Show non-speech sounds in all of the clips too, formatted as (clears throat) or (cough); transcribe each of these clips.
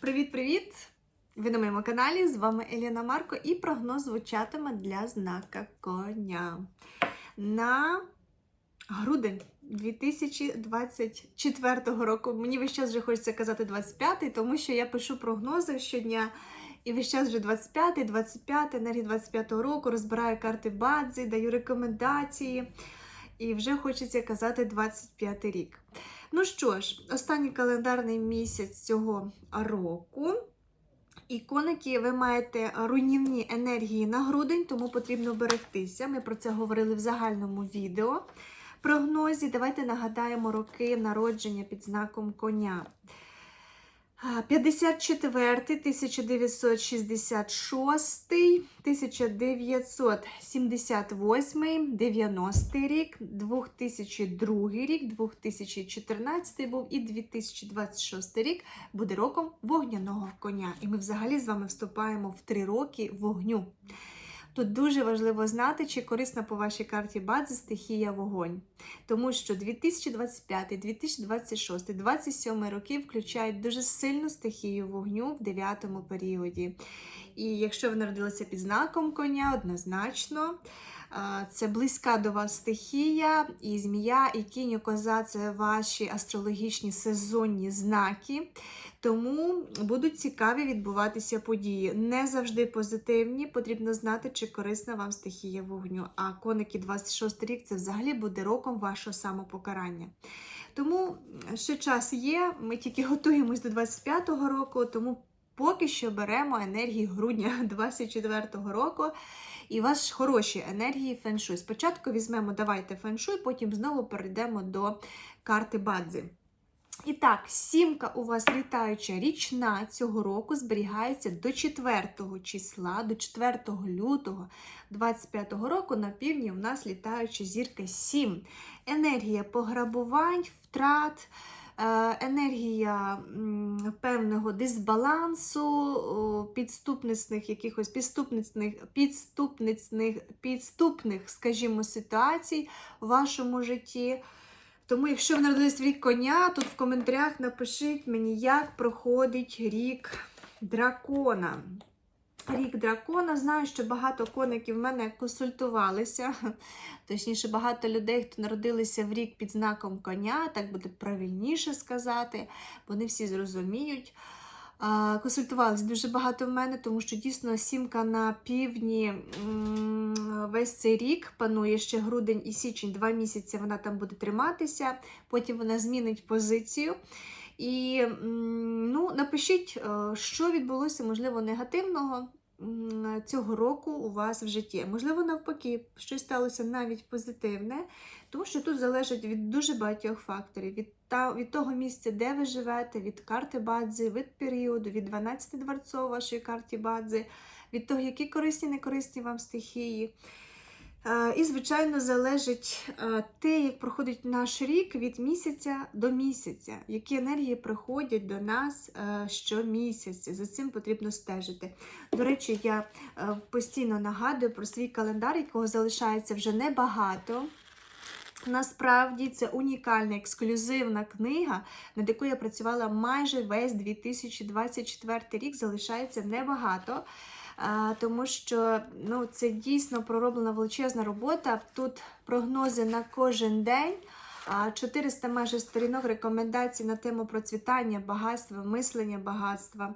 Привіт-привіт! Ви на моєму каналі. З вами Еліна Марко і прогноз звучатиме для знака коня на грудень 2024 року. Мені весь час вже хочеться казати 25-й, тому що я пишу прогнози щодня. І весь час вже 25-й, 25 енергії 25-го року, розбираю карти Бадзи, даю рекомендації. І вже хочеться казати 25 рік. Ну що ж, останній календарний місяць цього року. І коники, ви маєте руйнівні енергії на грудень, тому потрібно берегтися. Ми про це говорили в загальному відео прогнозі. Давайте нагадаємо роки народження під знаком коня. 54, 1966, 1978, 90 рік, 2002 рік, 2014 був і 2026 рік буде роком вогняного коня. І ми взагалі з вами вступаємо в три роки вогню. Тут дуже важливо знати, чи корисна по вашій карті бадзи стихія вогонь. Тому що 2025, 2026, 2027 роки включають дуже сильну стихію вогню в 9 періоді. І якщо ви народилися під знаком коня, однозначно. Це близька до вас стихія, і змія, і кінь, і коза це ваші астрологічні сезонні знаки. Тому будуть цікаві відбуватися події. Не завжди позитивні, потрібно знати, чи корисна вам стихія вогню. А коники 26 рік це взагалі буде роком вашого самопокарання. Тому ще час є, ми тільки готуємось до 25-го року, тому поки що беремо енергії грудня (laughs) 24-го року. І вас хороші енергії феншуй. Спочатку візьмемо, давайте феншуй, потім знову перейдемо до карти Бадзи. І так, сімка у вас літаюча річна цього року зберігається до 4 числа, до 4 лютого 25 року на півдні у нас літаюча зірка 7. Енергія пограбувань, втрат. Енергія певного дисбалансу, підступницних якихось підступницних, підступницних, підступних, скажімо, ситуацій в вашому житті. Тому, якщо ви народились в рік коня, тут в коментарях напишіть мені, як проходить рік дракона. Рік дракона. Знаю, що багато коників в мене консультувалися. Точніше, багато людей, хто народилися в рік під знаком коня, так буде правильніше сказати, вони всі зрозуміють. Консультувалися дуже багато в мене, тому що дійсно сімка на півдні весь цей рік панує ще грудень і січень, два місяці вона там буде триматися, потім вона змінить позицію. І ну, напишіть, е, що відбулося, можливо, негативного цього року у вас в житті. Можливо, навпаки, щось сталося навіть позитивне, тому що тут залежить від дуже багатьох факторів. Від та, від того місця, де ви живете, від карти Бадзи, від періоду, від 12 дворців вашої карті Бадзи, від того, які корисні, некорисні вам стихії. І, звичайно, залежить те, як проходить наш рік від місяця до місяця, які енергії приходять до нас щомісяця. За цим потрібно стежити. До речі, я постійно нагадую про свій календар, якого залишається вже небагато. Насправді це унікальна ексклюзивна книга, над якою я працювала майже весь 2024 рік, залишається небагато тому що ну, це дійсно пророблена величезна робота. Тут прогнози на кожен день. 400 майже сторінок рекомендацій на тему процвітання, багатства, мислення багатства,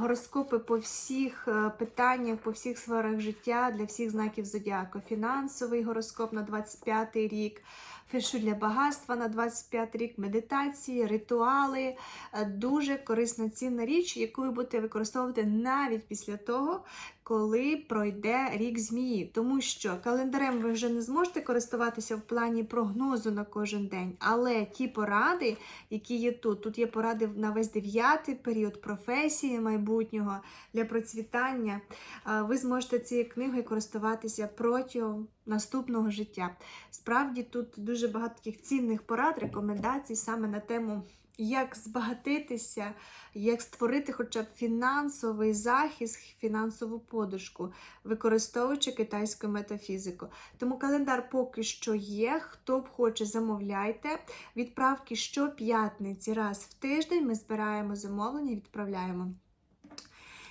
гороскопи по всіх е, питаннях, по всіх сферах життя для всіх знаків зодіаку, фінансовий гороскоп на 25 рік, фешу для багатства на 25 рік, медитації, ритуали. Е, дуже корисна цінна річ, яку ви будете використовувати навіть після того, коли пройде рік змії. Тому що календарем ви вже не зможете користуватися в плані прогнозу на кожен день. Але ті поради, які є тут, тут є поради на весь дев'ятий період професії майбутнього для процвітання. Е, ви зможете цією книгою користуватися протягом наступного життя. Справді, тут дуже багато таких цінних порад, рекомендацій саме на тему як збагатитися, як створити хоча б фінансовий захист, фінансову подушку, використовуючи китайську метафізику. Тому календар поки що є. Хто б хоче, замовляйте. Відправки щоп'ятниці раз в тиждень ми збираємо замовлення і відправляємо.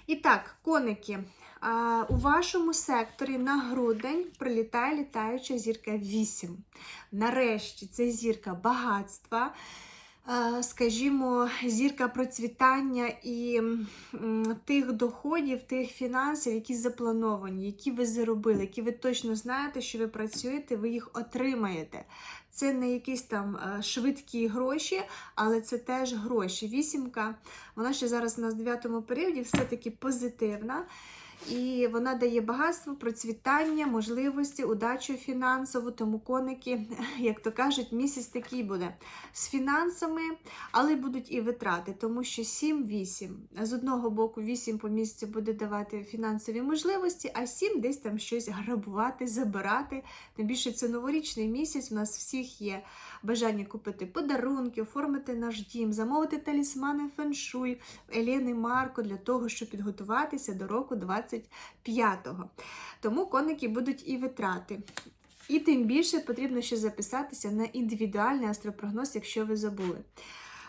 І так, коники. У вашому секторі на грудень прилітає літаюча зірка 8. Нарешті це зірка багатства, скажімо, зірка процвітання і тих доходів, тих фінансів, які заплановані, які ви заробили, які ви точно знаєте, що ви працюєте, ви їх отримаєте. Це не якісь там е, швидкі гроші, але це теж гроші. Вісімка, вона ще зараз у нас в дев'ятому періоді все-таки позитивна. І вона дає багатство, процвітання, можливості, удачу фінансову, тому коники, (laughs) як то кажуть, місяць такий буде з фінансами, але будуть і витрати, тому що 7-8. З одного боку, 8 по місяцю буде давати фінансові можливості, а 7 десь там щось грабувати, забирати. Тим більше це новорічний місяць. У нас всіх є бажання купити подарунки, оформити наш дім, замовити талісмани феншуй Елени Марко для того, щоб підготуватися до року 25-го. Тому коники будуть і витрати. І тим більше потрібно ще записатися на індивідуальний астропрогноз, якщо ви забули.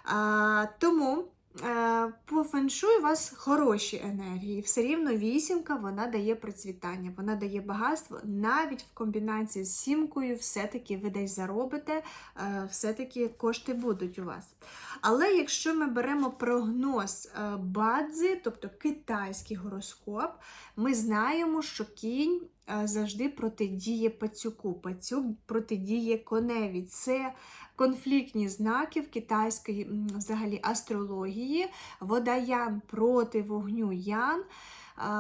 А, тому по феншуй у вас хороші енергії. Все рівно вісімка вона дає процвітання, вона дає багатство. Навіть в комбінації з сімкою, все-таки ви десь заробите, е, все-таки кошти будуть у вас. Але якщо ми беремо прогноз е, бадзи, тобто китайський гороскоп, ми знаємо, що кінь е, завжди протидіє пацюку, пацюк протидіє коневі. Це конфліктні знаки в китайської м, взагалі астрології. Водаян проти вогню ян,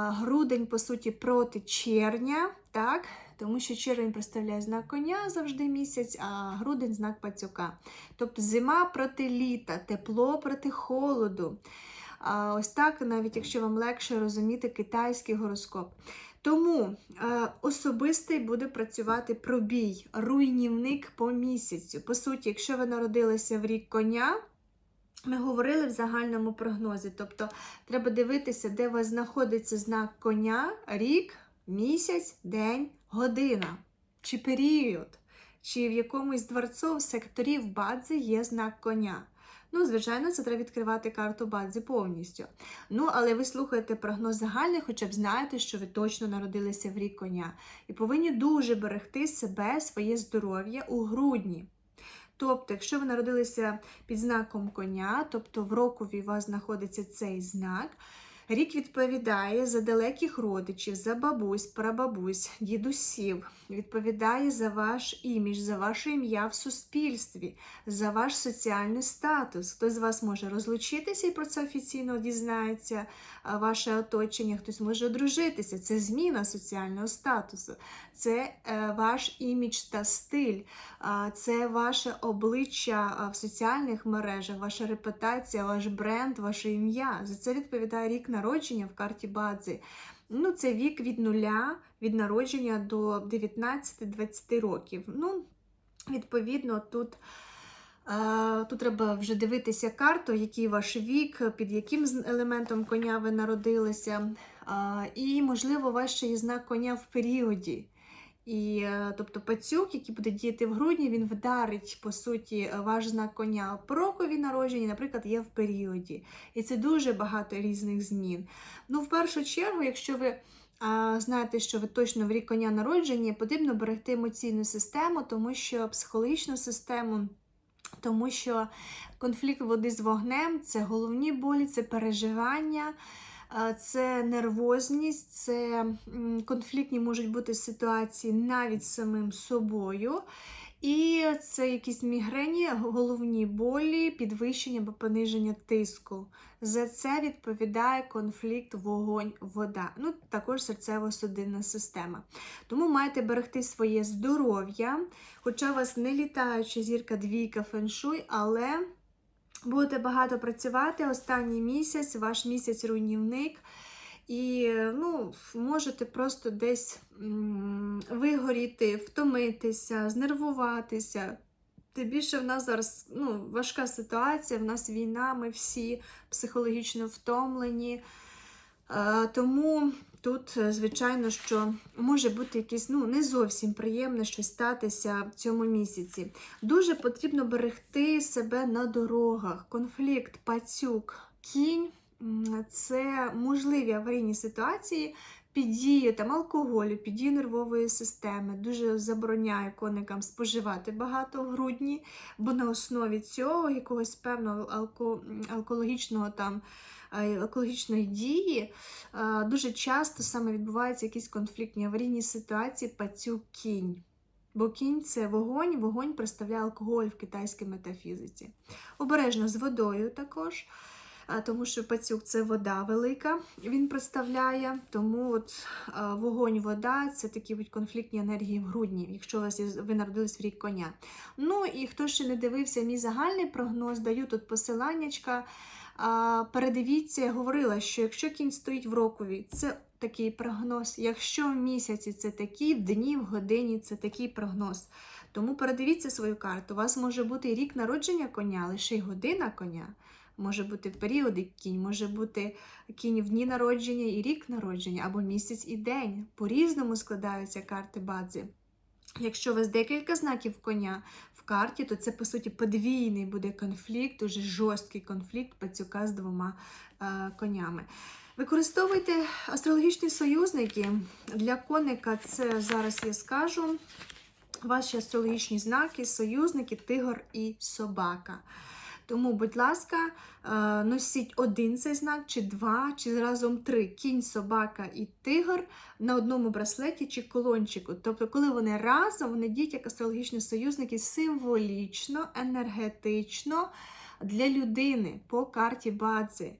грудень, по суті, проти червня. так? Тому що червень представляє знак коня завжди місяць, а грудень знак пацюка. Тобто зима проти літа, тепло проти холоду. Ось так, навіть якщо вам легше розуміти китайський гороскоп. Тому е, особистий буде працювати пробій, руйнівник по місяцю. По суті, якщо ви народилися в рік коня, ми говорили в загальному прогнозі. Тобто треба дивитися, де у вас знаходиться знак коня, рік, місяць, день, година чи період, чи в якомусь дворцов секторів бадзи є знак коня. Ну, звичайно, це треба відкривати карту Бадзі повністю. Ну, але ви слухаєте прогноз загальний, хоча б знаєте, що ви точно народилися в рік коня. І повинні дуже берегти себе, своє здоров'я у грудні. Тобто, якщо ви народилися під знаком коня, тобто в рокові у вас знаходиться цей знак, рік відповідає за далеких родичів, за бабусь, прабабусь, дідусів, відповідає за ваш імідж, за ваше ім'я в суспільстві, за ваш соціальний статус. Хтось з вас може розлучитися і про це офіційно дізнається ваше оточення, хтось може одружитися. Це зміна соціального статусу, це е, ваш імідж та стиль, це ваше обличчя в соціальних мережах, ваша репутація, ваш бренд, ваше ім'я. За це відповідає рік народження в карті Бадзи. Ну, це вік від нуля, від народження до 19-20 років. Ну, відповідно, тут. е, Тут треба вже дивитися карту, який ваш вік, під яким елементом коня ви народилися. А, І, можливо, ваш знак коня в періоді. І, е, тобто, пацюк, який буде діяти в грудні, він вдарить, по суті, ваш знак коня по рокові народження, наприклад, є в періоді. І це дуже багато різних змін. Ну, в першу чергу, якщо ви а, знаєте, що ви точно в рік коня народження, потрібно берегти емоційну систему, тому що психологічну систему. Тому що конфлікт води з вогнем це головні болі, це переживання, е, це нервозність, це конфліктні можуть бути ситуації навіть з самим собою. І це якісь мігрені, головні болі, підвищення або пониження тиску. За це відповідає конфлікт вогонь-вода. Ну, також серцево-судинна система. Тому маєте берегти своє здоров'я, хоча у вас не літаюча зірка двійка феншуй, але будете багато працювати останній місяць, ваш місяць руйнівник. І ну, можете просто десь вигоріти, втомитися, знервуватися. Тим більше в нас зараз ну, важка ситуація, в нас війна, ми всі психологічно втомлені. Е, тому тут, е, звичайно, що може бути якесь ну, не зовсім приємне щось статися в цьому місяці. Дуже потрібно берегти себе на дорогах. Конфлікт, пацюк, кінь це можливі аварійні ситуації. Під дією там, алкоголю, під дією нервової системи дуже забороняю коникам споживати багато в грудні, бо на основі цього якогось певного алко, алкологічного там екологічної дії дуже часто саме відбуваються якісь конфліктні аварійні ситуації пацюк кінь. Бо кінь це вогонь, вогонь представляє алкоголь в китайській метафізиці. Обережно з водою також, тому що пацюк це вода велика, він представляє. Тому от вогонь, вода це такі от конфліктні енергії в грудні, якщо у вас ви народились в рік коня. Ну і хто ще не дивився мій загальний прогноз, даю тут посиланнячка. Передивіться, я говорила, що якщо кінь стоїть в рокові, це такий прогноз. Якщо в місяці це такий, в дні, в годині це такий прогноз. Тому передивіться свою карту. У вас може бути рік народження коня, лише й година коня. Може бути періоди кінь, може бути кінь в дні народження і рік народження, або місяць і день. По-різному складаються карти бадзи. Якщо у вас декілька знаків коня в карті, то це, по суті, подвійний буде конфлікт, дуже жорсткий конфлікт пацюка з двома е, конями. Використовуйте астрологічні союзники. Для коника це зараз я скажу. Ваші астрологічні знаки, союзники, тигр і собака. Тому, будь ласка, е, носіть один цей знак, чи два, чи разом три. Кінь, собака і тигр на одному браслеті чи колончику. Тобто, коли вони разом, вони діють як астрологічні союзники символічно, енергетично для людини по карті Бадзи.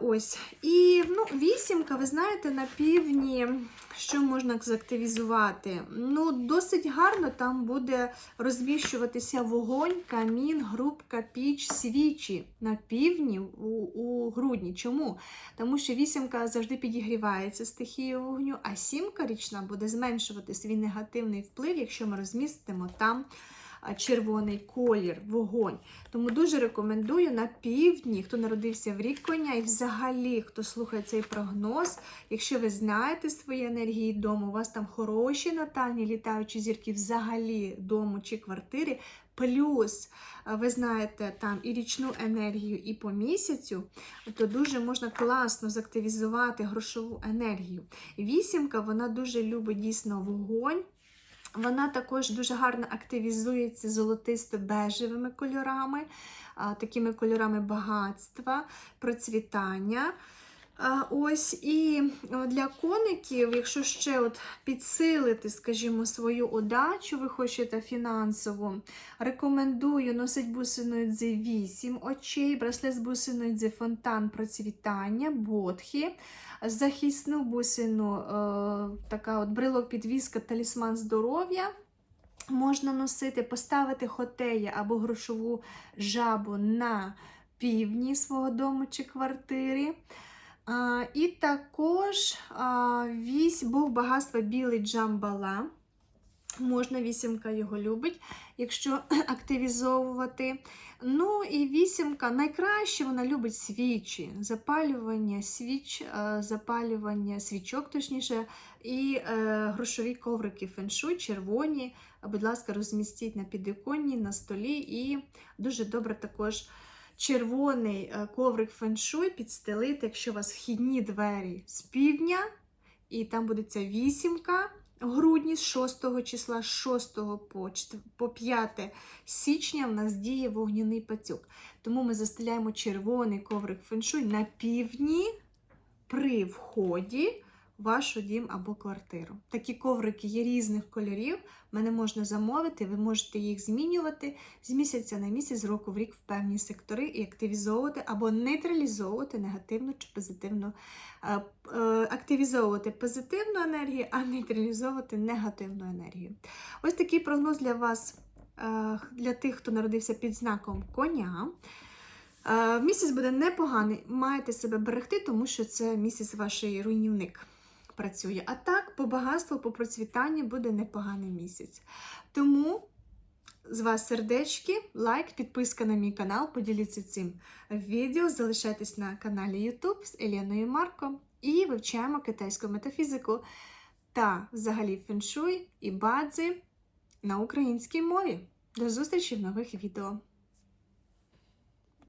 Ось. І ну, вісімка, ви знаєте, на півдні, що можна заактивізувати? Ну, досить гарно там буде розміщуватися вогонь, камін, грубка, піч, свічі на півдні у, у грудні. Чому? Тому що вісімка завжди підігрівається стихією вогню, а сімка річна буде зменшувати свій негативний вплив, якщо ми розмістимо там червоний колір, вогонь. Тому дуже рекомендую на півдні, хто народився в рік коня, і взагалі, хто слухає цей прогноз, якщо ви знаєте свої енергії дому, у вас там хороші натальні літаючі зірки взагалі дому чи квартири. Плюс ви знаєте там і річну енергію, і по місяцю, то дуже можна класно заактивізувати грошову енергію. Вісімка вона дуже любить дійсно вогонь. Вона також дуже гарно активізується золотисто-бежевими кольорами, такими кольорами багатства, процвітання. Ось і для коників, якщо ще от підсилити, скажімо, свою удачу, ви хочете фінансову, рекомендую носити бусиною дзи 8 очей, браслет з бусиною дзи фонтан процвітання, бодхи, захисну бусину, е, така от брелок підвіска, талісман здоров'я. Можна носити, поставити хотея або грошову жабу на півдні свого дому чи квартири. І також а, вісь Бог багатства білий джамбала. Можна, вісімка його любить, якщо (clears throat) активізовувати. Ну і вісімка найкраще вона любить свічі, запалювання свіч, е, запалювання свічок, точніше, і е, грошові коврики феншуй, червоні. Будь ласка, розмістіть на підвіконні, на столі. І дуже добре також червоний е, коврик феншуй підстелити, якщо у вас вхідні двері з півдня, і там буде ця вісімка грудні з 6 числа, з 6 по, 4, по 5 січня в нас діє вогняний пацюк. Тому ми застеляємо червоний коврик феншуй на півдні при вході в ваш дім або квартиру. Такі коврики є різних кольорів, мене можна замовити, ви можете їх змінювати з місяця на місяць, з року в рік в певні сектори і активізовувати або нейтралізовувати негативну чи позитивну, е, е, активізовувати позитивну енергію, а нейтралізовувати негативну енергію. Ось такий прогноз для вас, е, для тих, хто народився під знаком коня. Місяць буде непоганий, маєте себе берегти, тому що це місяць вашої руйнівник працює. А так, по багатству, по процвітанню буде непоганий місяць. Тому З вас сердечки, лайк, підписка на мій канал. Поділіться цим відео. Залишайтесь на каналі YouTube з Еліною і Марко і вивчаємо китайську метафізику та взагалі феншуй і бадзи на українській мові. До зустрічі в нових відео!